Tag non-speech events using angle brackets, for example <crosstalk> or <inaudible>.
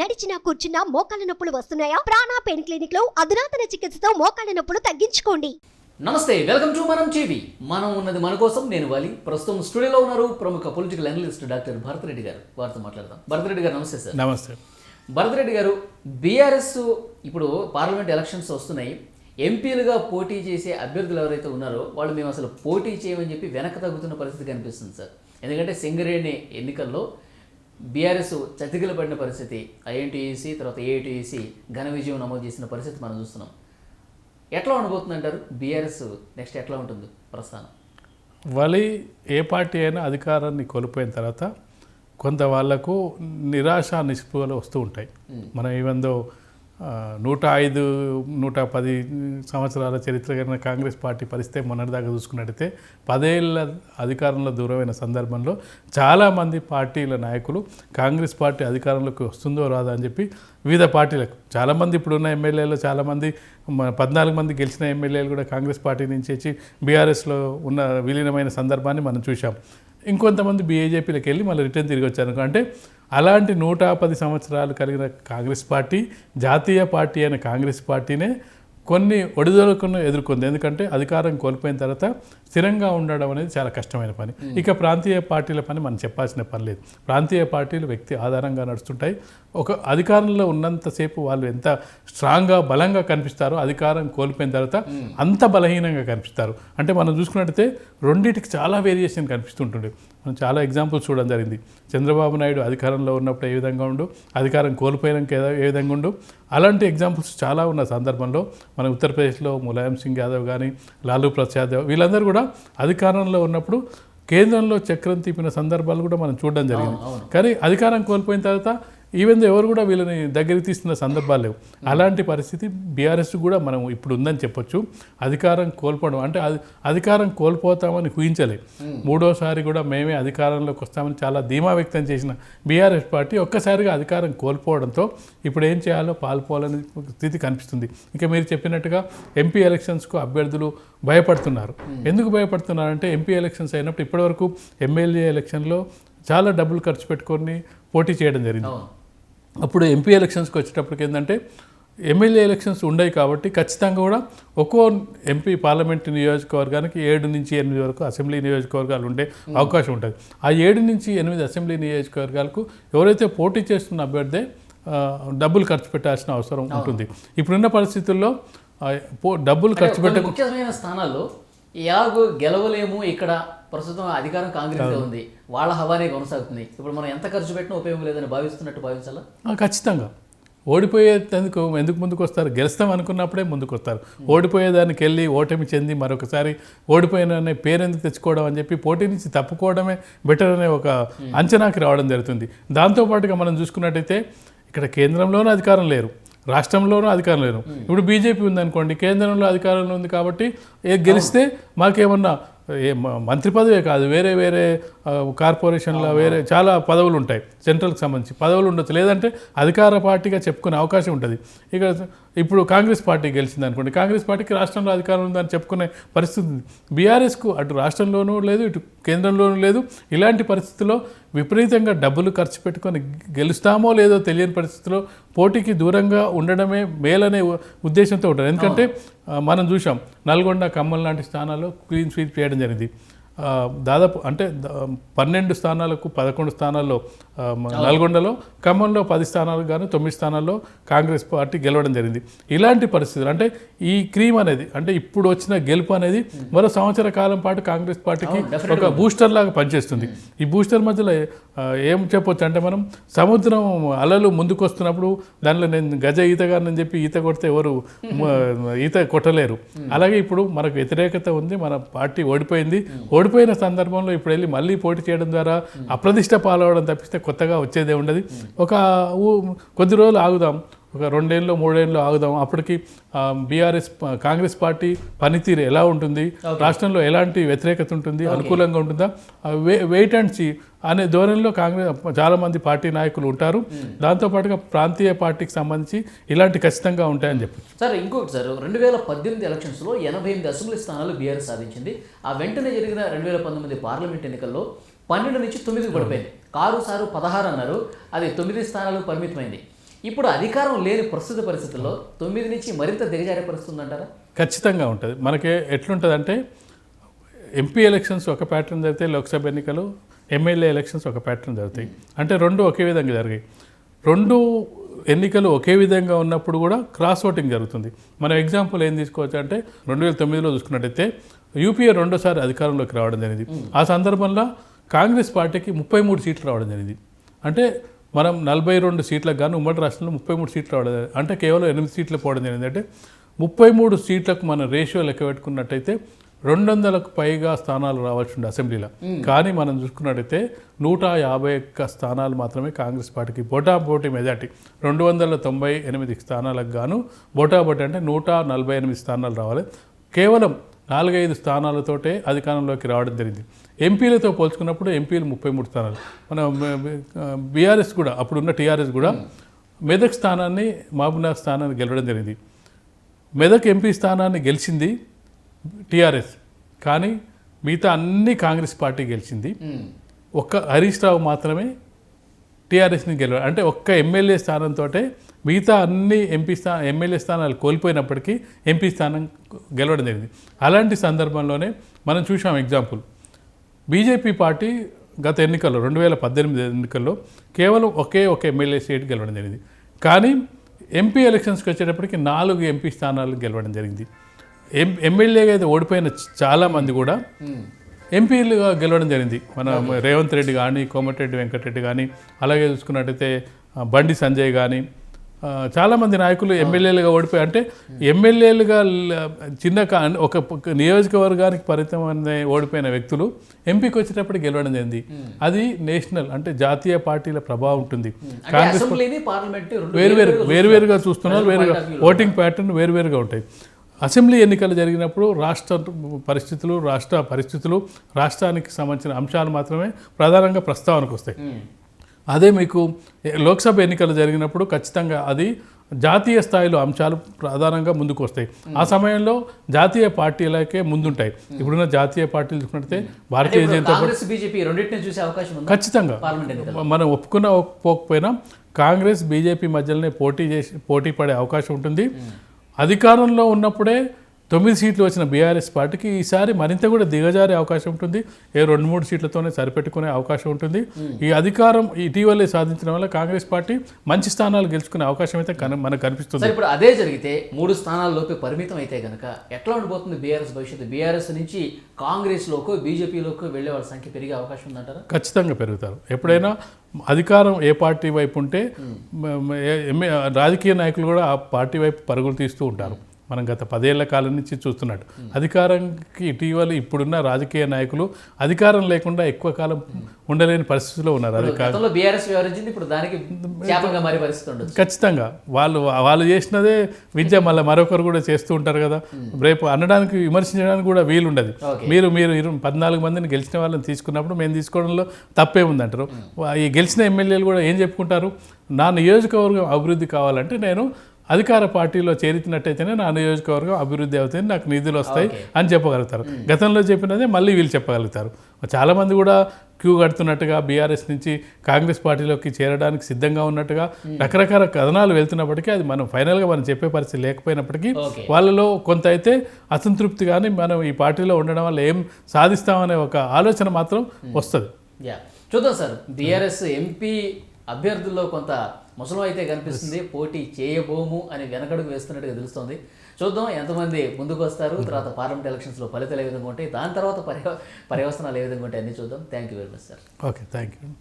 నడిచినా కూర్చున్నా మోకాళ్ళ నొప్పులు వస్తున్నాయా? ప్రాణా పెయిన్ క్లినిక్లో అధునాతన చికిత్సతో మోకాళ్ళ నొప్పులు తగ్గించుకోండి. నమస్తే వెల్కమ్ టు మనం టీవీ. మనం ఉన్నది మన కోసం నేను వాలి. ప్రస్తుతం స్టూడియోలో ఉన్నారు ప్రముఖ పొలిటికల్ అనలిస్ట్ డాక్టర్ భరతరెడ్డి గారు. వారితో మాట్లాడదాం. భరతరెడ్డి గారు నమస్తే సార్. నమస్తే. భరతరెడ్డి గారు బీఆర్ఎస్ ఇప్పుడు పార్లమెంట్ ఎలక్షన్స్ వస్తున్నాయి. ఎంపీలుగా పోటీ చేసే అభ్యర్థులు ఎవరైతే ఉన్నారో వాళ్ళు మేము అసలు పోటీ చేయమని చెప్పి వెనక తగ్గుతున్న పరిస్థితి కనిపిస్తుంది సార్. ఎందుకంటే సింగరేణి ఎన్నికల్లో బీఆర్ఎస్ చతికిల పడిన పరిస్థితి ఐఎన్టీఈసీ తర్వాత ఏఐటీఈసీ ఘన విజయం నమోదు చేసిన పరిస్థితి మనం చూస్తున్నాం. ఎట్లా ఉండబోతుంది అంటారు బీఆర్ఎస్ నెక్స్ట్ ఎట్లా ఉంటుంది ప్రస్థానం? వలి ఏ పార్టీ అయినా అధికారాన్ని కోల్పోయిన తర్వాత కొంత వాళ్ళకు నిరాశ నిస్పృహలు వస్తూ ఉంటాయి. మనం ఈవెందో నూట ఐదు నూట పది సంవత్సరాల చరిత్ర కలిగిన కాంగ్రెస్ పార్టీ పరిస్థితి మొన్నటిదాకా చూసుకున్నట్టయితే పదేళ్ళ అధికారంలో దూరమైన సందర్భంలో చాలామంది పార్టీల నాయకులు కాంగ్రెస్ పార్టీ అధికారంలోకి వస్తుందో రాదా అని చెప్పి వివిధ పార్టీలకు చాలామంది ఇప్పుడున్న ఎమ్మెల్యేలు చాలామంది పద్నాలుగు మంది గెలిచిన ఎమ్మెల్యేలు కూడా కాంగ్రెస్ పార్టీ నుంచి వచ్చి బీఆర్ఎస్లో ఉన్న విలీనమైన సందర్భాన్ని మనం చూసాం ఇంకొంతమంది బీజేపీలోకి వెళ్ళి మళ్ళీ రిటర్న్ తిరిగి వచ్చారు అంటే అలాంటి నూట పది సంవత్సరాలు కలిగిన కాంగ్రెస్ పార్టీ జాతీయ పార్టీ అయిన కాంగ్రెస్ పార్టీనే కొన్ని ఒడిదొడుకును ఎదుర్కొంది. ఎందుకంటే అధికారం కోల్పోయిన తర్వాత స్థిరంగా ఉండడం అనేది చాలా కష్టమైన పని. ఇక ప్రాంతీయ పార్టీల పని మనం చెప్పాల్సిన పని లేదు. ప్రాంతీయ పార్టీలు వ్యక్తి ఆధారంగా నడుస్తుంటాయి. ఒక అధికారంలో ఉన్నంతసేపు వాళ్ళు ఎంత స్ట్రాంగ్గా బలంగా కనిపిస్తారో అధికారం కోల్పోయిన తర్వాత అంత బలహీనంగా కనిపిస్తారు. అంటే మనం చూసుకున్నట్టయితే రెండింటికి చాలా వేరియేషన్ కనిపిస్తుంటుంది. మనం చాలా ఎగ్జాంపుల్స్ చూడడం జరిగింది. చంద్రబాబు నాయుడు అధికారంలో ఉన్నప్పుడు ఏ విధంగా ఉండు అధికారం కోల్పోయినాక ఏ- ఏ విధంగా ఉండు? అలాంటి ఎగ్జాంపుల్స్ చాలా ఉన్న సందర్భంలో మన ఉత్తరప్రదేశ్లో ములాయం సింగ్ యాదవ్ కానీ లాలూ ప్రసాద్ యాదవ్ వీళ్ళందరూ కూడా అధికారంలో ఉన్నప్పుడు కేంద్రంలో చక్రం తిప్పిన సందర్భాలు కూడా మనం చూడడం జరిగింది. కానీ అధికారం కోల్పోయిన తర్వాత ఈవెన్ ఎవరు కూడా వీళ్ళని దగ్గరికి తీస్తున్న సందర్భాలు లేవు. అలాంటి పరిస్థితి బీఆర్ఎస్ కూడా మనం ఇప్పుడు ఉందని చెప్పొచ్చు. అధికారం కోల్పోవడం అంటే అది అధికారం కోల్పోతామని ఊహించలే. మూడోసారి కూడా మేమే అధికారంలోకి వస్తామని చాలా ధీమా వ్యక్తం చేసిన బీఆర్ఎస్ పార్టీ ఒక్కసారిగా అధికారం కోల్పోవడంతో ఇప్పుడు ఏం చేయాలో పాల్పోవాలనే స్థితి కనిపిస్తుంది. ఇంకా మీరు చెప్పినట్టుగా ఎంపీ ఎలక్షన్స్కు అభ్యర్థులు భయపడుతున్నారు. ఎందుకు భయపడుతున్నారంటే ఎంపీ ఎలక్షన్స్ అయినప్పుడు ఇప్పటివరకు ఎమ్మెల్యే ఎలక్షన్లో చాలా డబ్బులు ఖర్చు పెట్టుకొని పోటీ చేయడం జరిగింది. అప్పుడు ఎంపీ ఎలక్షన్స్కి వచ్చేటప్పటికి ఏంటంటే ఎమ్మెల్యే ఎలక్షన్స్ ఉండవు కాబట్టి ఖచ్చితంగా కూడా ఒక్కో ఎంపీ పార్లమెంట్ నియోజకవర్గానికి ఏడు నుంచి ఎనిమిది వరకు అసెంబ్లీ నియోజకవర్గాలు ఉండే అవకాశం ఉంటుంది. ఆ ఏడు నుంచి ఎనిమిది అసెంబ్లీ నియోజకవర్గాలకు ఎవరైతే పోటీ చేస్తున్న అభ్యర్థి డబ్బులు ఖర్చు పెట్టాల్సిన అవసరం ఉంటుంది. ఇప్పుడున్న పరిస్థితుల్లో డబ్బులు ఖర్చు పెట్ట ముఖ్యమైన స్థానాల్లో ఎలాగో గెలవలేము ఇక్కడ. ప్రస్తుతం అధికారం కాంగ్రెస్ ఉంది. వాళ్ళ హవానే కొనసాగుతుంది. ఇప్పుడు మనం ఎంత ఖర్చు పెట్టినా ఉపయోగం లేదని భావిస్తున్నట్టు భావించాలా? ఖచ్చితంగా. ఓడిపోయేందుకు ఎందుకు ముందుకు వస్తారు గెలుస్తాం అనుకున్నప్పుడే ముందుకు వస్తారు ఓడిపోయేదానికి వెళ్ళి ఓటమి చెంది మరొకసారి ఓడిపోయిన అనే పేరు ఎందుకు తెచ్చుకోవడం అని చెప్పి పోటీ నుంచి తప్పుకోవడమే బెటర్ అనే ఒక అంచనాకి రావడం జరుగుతుంది. దాంతోపాటుగా మనం చూసుకున్నట్టయితే ఇక్కడ కేంద్రంలోనూ అధికారం లేరు. రాష్ట్రంలోనూ అధికారం లేరు ఇప్పుడు బీజేపీ ఉందనుకోండి కేంద్రంలో అధికారంలో ఉంది కాబట్టి ఏ గెలిస్తే మాకేమన్నా ఏ మంత్రి పదవే కాదు వేరే వేరే కార్పొరేషన్లో వేరే చాలా పదవులు ఉంటాయి సెంట్రల్కి సంబంధించి పదవులు ఉండొచ్చు. లేదంటే అధికార పార్టీగా చెప్పుకునే అవకాశం ఉంటుంది. ఇక ఇప్పుడు కాంగ్రెస్ పార్టీ గెలిచింది అనుకోండి కాంగ్రెస్ పార్టీకి రాష్ట్రంలో అధికారం ఉందని చెప్పుకునే పరిస్థితి ఉంది. బీఆర్ఎస్కు అటు రాష్ట్రంలోనూ లేదు ఇటు కేంద్రంలోనూ లేదు. ఇలాంటి పరిస్థితుల్లో విపరీతంగా డబ్బులు ఖర్చు పెట్టుకొని గెలుస్తామో లేదో తెలియని పరిస్థితిలో పోటీకి దూరంగా ఉండడమే మేలనే ఉద్దేశంతో ఉంటారు. ఎందుకంటే మనం చూసాం నల్గొండ ఖమ్మం లాంటి స్థానాల్లో క్లీన్ స్వీప్ చేయడం జరిగింది. దాదాపు అంటే పన్నెండు స్థానాలకు పదకొండు స్థానాల్లో నల్గొండలో ఖమ్మంలో పది స్థానాలకు గాను తొమ్మిది స్థానాల్లో కాంగ్రెస్ పార్టీ గెలవడం జరిగింది. ఇలాంటి పరిస్థితులు అంటే ఈ క్రీమ్ అనేది అంటే ఇప్పుడు వచ్చిన గెలుపు అనేది మరో సంవత్సర కాలం పాటు కాంగ్రెస్ పార్టీకి ఒక బూస్టర్ లాగా పనిచేస్తుంది. ఈ బూస్టర్ మధ్యలో ఏం చెప్పొచ్చు అంటే మనం సముద్రం అలలు ముందుకు వస్తున్నప్పుడు దానిలో నేను గజ ఈతగానని చెప్పి ఈత కొడితే ఎవరు <laughs> ఈత కొట్టలేరు. అలాగే ఇప్పుడు మనకు వ్యతిరేకత ఉంది మన పార్టీ ఓడిపోయింది ఓడిపోయిన సందర్భంలో ఇప్పుడు వెళ్ళి మళ్ళీ పోటీ చేయడం ద్వారా అప్రదిష్ట పాలవడం తప్పిస్తే కొత్తగా వచ్చేదే ఉండదు. ఒక కొద్ది రోజులు ఆగుదాం. ఒక రెండేళ్ళు మూడేళ్ళు ఆగుదాం. అప్పటికి బీఆర్ఎస్ కాంగ్రెస్ పార్టీ పనితీరు ఎలా ఉంటుంది? రాష్ట్రంలో ఎలాంటి వ్యతిరేకత ఉంటుంది? అనుకూలంగా ఉంటుందా? వెయిట్ అండ్ సీ అనే ధోరణిలో కాంగ్రెస్ చాలా మంది పార్టీ నాయకులు ఉంటారు. దాంతోపాటుగా ప్రాంతీయ పార్టీకి సంబంధించి ఇలాంటి ఖచ్చితంగా ఉంటాయని చెప్పి. సార్ ఇంకొకటి సార్ రెండు వేల పద్దెనిమిది ఎలక్షన్స్లో ఎనభై ఎనిమిది అసెంబ్లీ స్థానాలు బీఆర్ఎస్ సాధించింది. ఆ వెంటనే జరిగిన రెండు వేల పంతొమ్మిది పార్లమెంట్ ఎన్నికల్లో పన్నెండు నుంచి తొమ్మిదికి పడిపోయింది. కారు సారు పదహారు అన్నారు. అది తొమ్మిది స్థానాలు పరిమితమైంది. ఇప్పుడు అధికారం లేని ప్రస్తుత పరిస్థితుల్లో తొమ్మిది నుంచి మరింత దిగజారే పరిస్థితి ఉందంటారా ఖచ్చితంగా ఉంటుంది. మనకి ఎట్లుంటుందంటే ఎంపీ ఎలక్షన్స్ ఒక ప్యాటర్న్ జరిగితే లోక్సభ ఎన్నికలు ఎమ్మెల్యే ఎలక్షన్స్ ఒక ప్యాటర్న్ జరుగుతాయి. అంటే రెండు ఒకే విధంగా జరిగాయి. రెండు ఎన్నికలు ఒకే విధంగా ఉన్నప్పుడు కూడా క్రాస్ ఓటింగ్ జరుగుతుంది. మనం ఎగ్జాంపుల్ ఏం తీసుకోవచ్చు అంటే రెండు వేల తొమ్మిదిలో చూసుకున్నట్టయితే యూపీఏ రెండోసారి అధికారంలోకి రావడం జరిగింది. ఆ సందర్భంలో కాంగ్రెస్ పార్టీకి ముప్పై మూడు సీట్లు రావడం జరిగింది. అంటే మనం నలభై రెండు సీట్లకు గాను ఉమ్మడి రాష్ట్రంలో ముప్పై మూడు సీట్లు రావడం జరిగింది. అంటే కేవలం ఎనిమిది సీట్లు పోవడం అంటే ముప్పై మూడు సీట్లకు మన రేషియో లెక్క పెట్టుకున్నట్టయితే రెండు వందలకు పైగా స్థానాలు రావాల్సి ఉండే అసెంబ్లీలో. కానీ మనం చూసుకున్నట్టయితే నూట యాభై ఒక్క స్థానాలు మాత్రమే కాంగ్రెస్ పార్టీకి బోటాబోటీ మెజార్టీ. రెండు వందల తొంభై ఎనిమిది స్థానాలకు గాను బోటాబోటీ అంటే నూట నలభై ఎనిమిది స్థానాలు రావాలి. కేవలం నాలుగైదు స్థానాలతోటే అధికారంలోకి రావడం జరిగింది. ఎంపీలతో పోల్చుకున్నప్పుడు ఎంపీలు ముప్పై మూడు స్థానాలు. మన బీఆర్ఎస్ కూడా అప్పుడున్న టీఆర్ఎస్ కూడా మెదక్ స్థానాన్ని మహబూబ్నగర్ స్థానాన్ని గెలవడం జరిగింది. మెదక్ ఎంపీ స్థానాన్ని గెలిచింది టీఆర్ఎస్. కానీ మిగతా అన్ని కాంగ్రెస్ పార్టీ గెలిచింది. ఒక్క హరీష్ రావు మాత్రమే టీఆర్ఎస్ని గెలవ అంటే ఒక్క ఎమ్మెల్యే స్థానంతో మిగతా అన్ని ఎంపీ స్థా ఎమ్మెల్యే స్థానాలు కోల్పోయినప్పటికీ ఎంపీ స్థానం గెలవడం జరిగింది. అలాంటి సందర్భంలోనే మనం చూసాం ఎగ్జాంపుల్ బీజేపీ పార్టీ గత ఎన్నికల్లో రెండు వేల పద్దెనిమిది ఎన్నికల్లో కేవలం ఒకే ఒక ఎమ్మెల్యే సీట్ గెలవడం జరిగింది. కానీ ఎంపీ ఎలక్షన్స్కి వచ్చేటప్పటికి నాలుగు ఎంపీ స్థానాలు గెలవడం జరిగింది. ఎం ఎమ్మెల్యేగా అయితే ఓడిపోయిన చాలా మంది కూడా ఉమ్. ఎంపీలుగా గెలవడం జరిగింది. మన రేవంత్ రెడ్డి కానీ కోమటిరెడ్డి వెంకటరెడ్డి కానీ అలాగే చూసుకున్నట్టయితే బండి సంజయ్ కానీ చాలామంది నాయకులు ఎమ్మెల్యేలుగా ఓడిపోయి అంటే ఎమ్మెల్యేలుగా చిన్న ఒక నియోజకవర్గానికి పరిమితమైన ఓడిపోయిన వ్యక్తులు ఎంపీకి వచ్చేటప్పుడు గెలవడం జరిగింది అది నేషనల్ అంటే జాతీయ పార్టీల ప్రభావం ఉంటుంది. అంటే అసెంబ్లీని పార్లమెంట్ రెండు వేరు వేరు వేరుగా వేరువేరుగా చూస్తున్నారు. వేరుగా. ఓటింగ్ ప్యాటర్న్ వేరువేరుగా ఉంటాయి. అసెంబ్లీ ఎన్నికలు జరిగినప్పుడు రాష్ట్ర పరిస్థితులు రాష్ట్ర పరిస్థితులు రాష్ట్రానికి సంబంధించిన అంశాలు మాత్రమే ప్రధానంగా ప్రస్తావనకు వస్తాయి. అదే మీకు లోక్సభ ఎన్నికలు జరిగినప్పుడు ఖచ్చితంగా అది జాతీయ స్థాయిలో అంశాలు ప్రధానంగా ముందుకు వస్తాయి. ఆ సమయంలో జాతీయ పార్టీలకే ముందుంటాయి. ఇప్పుడున్న జాతీయ పార్టీలు చూసుకుంటే భారతీయ జనతా బీజేపీ రెండింటిని చూసే అవకాశం ఖచ్చితంగా. మనం ఒప్పుకున్నా ఒప్పుకోకపోయినా కాంగ్రెస్ బీజేపీ మధ్యలోనే పోటీ చేసి పోటీ పడే అవకాశం ఉంటుంది. అధికారంలో ఉన్నప్పుడే తొమ్మిది సీట్లు వచ్చిన బీఆర్ఎస్ పార్టీకి ఈసారి మరింత కూడా దిగజారే అవకాశం ఉంటుంది. ఏ రెండు మూడు సీట్లతోనే సరిపెట్టుకునే అవకాశం ఉంటుంది. ఈ అధికారం ఇటీవలే సాధించడం వల్ల కాంగ్రెస్ పార్టీ మంచి స్థానాలు గెలుచుకునే అవకాశం అయితే కన- మనకు కనిపిస్తుంది. ఇప్పుడు అదే జరిగితే మూడు స్థానాల్లోకి పరిమితం అయితే గనక ఎట్లా ఉండిపోతుంది బీఆర్ఎస్ భవిష్యత్తు? బీఆర్ఎస్ నుంచి కాంగ్రెస్లోకి బీజేపీలోకి వెళ్ళే వాళ్ళ సంఖ్య పెరిగే అవకాశం ఉందంటారా? ఖచ్చితంగా పెరుగుతారు. ఎప్పుడైనా అధికారం ఏ పార్టీ వైపు ఉంటే ఎమ్మె- రాజకీయ నాయకులు కూడా ఆ పార్టీ వైపు పరుగులు తీస్తూ ఉంటారు. మనం గత పదేళ్ళ కాలం నుంచి చూస్తున్నట్టు. అధికారంకి ఇటీవల ఇప్పుడున్న రాజకీయ నాయకులు అధికారం లేకుండా ఎక్కువ కాలం ఉండలేని పరిస్థితిలో ఉన్నారు. అది కా- గతంలో బీఆర్ఎస్ వ్యవహరించింది ఇప్పుడు దానికి శాపంగా మారే పరిస్థితి ఉండదు ఖచ్చితంగా. వాళ్ళు వాళ్ళు చేసినదే విద్య మళ్ళీ మరొకరు కూడా చేస్తూ ఉంటారు కదా. రేపు అనడానికి విమర్శించడానికి కూడా వీలు ఉండదు Okay. మీరు మీరు పద్నాలుగు మందిని గెలిచిన వాళ్ళని తీసుకున్నప్పుడు మేము తీసుకోవడంలో తప్పే ఉందంటారు. ఈ గెలిచిన ఎమ్మెల్యేలు కూడా ఏం చెప్పుకుంటారు? నా నియోజకవర్గం అభివృద్ధి కావాలంటే నేను అధికార పార్టీలో చేరినట్టయితేనే నా నియోజకవర్గం అభివృద్ధి అవుతుంది నాకు నిధులు వస్తాయి అని చెప్పగలుగుతారు. గతంలో చెప్పినదే మళ్ళీ వీళ్ళు చెప్పగలుగుతారు. చాలామంది కూడా క్యూ కడుతున్నట్టుగా బీఆర్ఎస్ నుంచి కాంగ్రెస్ పార్టీలోకి చేరడానికి సిద్ధంగా ఉన్నట్టుగా రకరకాల కథనాలు వెళ్తున్నప్పటికీ అది మనం ఫైనల్గా మనం చెప్పే పరిస్థితి లేకపోయినప్పటికీ వాళ్ళలో కొంత అయితే అసంతృప్తి కానీ మనం ఈ పార్టీలో ఉండడం వల్ల ఏం సాధిస్తామనే ఒక ఆలోచన మాత్రం వస్తుంది. చూద్దాం సార్ బీఆర్ఎస్ ఎంపీ అభ్యర్థుల్లో కొంత ముసలం అయితే కనిపిస్తుంది పోటీ చేయబోము అని వెనకడుగు వేస్తున్నట్టుగా తెలుస్తోంది. చూద్దాం ఎంతమంది ముందుకు వస్తారు తర్వాత పార్లమెంట్ ఎలక్షన్స్లో ఫలితాలు ఏ విధంగా ఉంటాయి దాని తర్వాత పర్య పర్యవసనాలు ఏ విధంగా ఉంటాయి అన్ని చూద్దాం. Thank you very much sir okay thank you